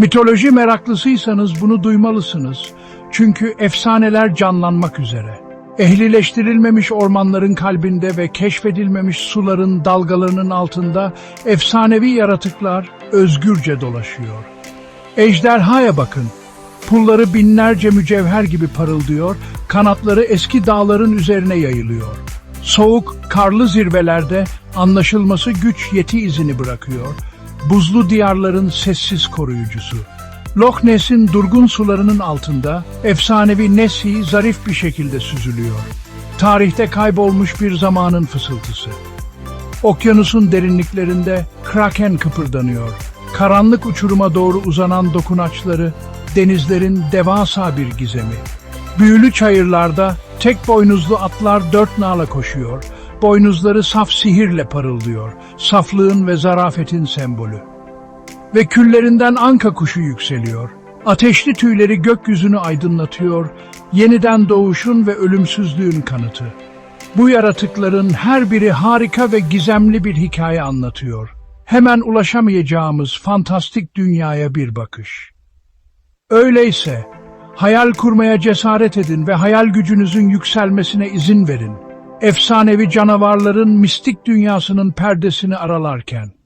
Mitoloji meraklısıysanız bunu duymalısınız. Çünkü efsaneler canlanmak üzere. Ehlileştirilmemiş ormanların kalbinde ve keşfedilmemiş suların dalgalarının altında efsanevi yaratıklar özgürce dolaşıyor. Ejderhaya bakın. Pulları binlerce mücevher gibi parıldıyor, kanatları eski dağların üzerine yayılıyor. Soğuk, karlı zirvelerde anlaşılması güç yeti izini bırakıyor. Buzlu diyarların sessiz koruyucusu. Loch Ness'in durgun sularının altında efsanevi Nessie zarif bir şekilde süzülüyor. Tarihte kaybolmuş bir zamanın fısıltısı. Okyanusun derinliklerinde kraken kıpırdanıyor. Karanlık uçuruma doğru uzanan dokunaçları denizlerin devasa bir gizemi. Büyülü çayırlarda tek boynuzlu atlar dört nala koşuyor. Boynuzları saf sihirle parıldıyor. Saflığın ve zarafetin sembolü. Ve küllerinden anka kuşu yükseliyor. Ateşli tüyleri gökyüzünü aydınlatıyor. Yeniden doğuşun ve ölümsüzlüğün kanıtı. Bu yaratıkların her biri harika ve gizemli bir hikaye anlatıyor. Hemen ulaşamayacağımız fantastik dünyaya bir bakış. Öyleyse hayal kurmaya cesaret edin ve hayal gücünüzün yükselmesine izin verin. Efsanevi canavarların mistik dünyasının perdesini aralarken.